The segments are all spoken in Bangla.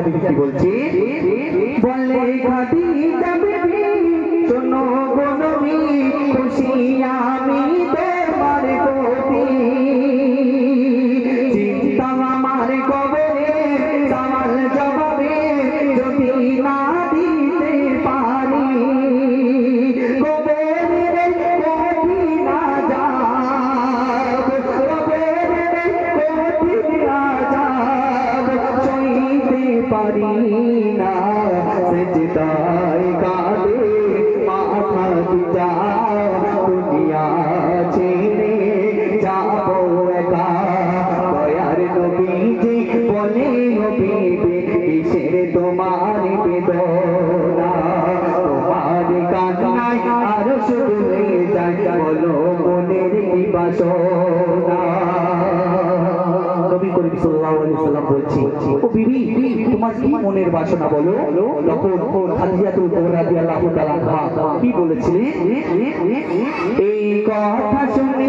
বিদ্যা বলছি। বললে ঘটি মনের বাসনা বলো? তখন খাদিজাতুল কুবরা রাদিয়াল্লাহু তাআলা কি বলেছিলেন? এই কথা শুনে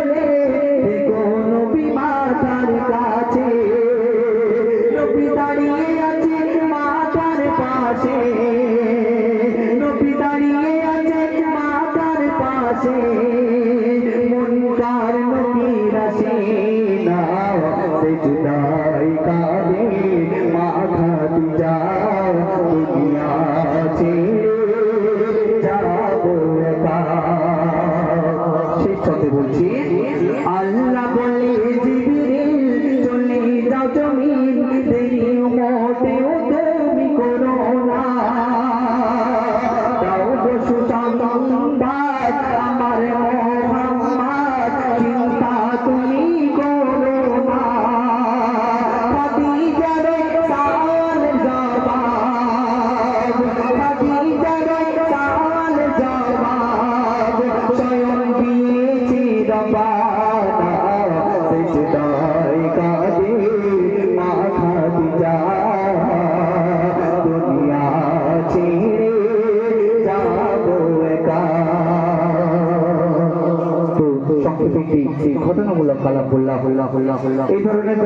আসে মনকার নদীর আসে না বেজদাই কাঁদে মাথা দিজা দুনিয়া বলছি এটি ঘটনামূলক কালাম বললাম এই ধরনের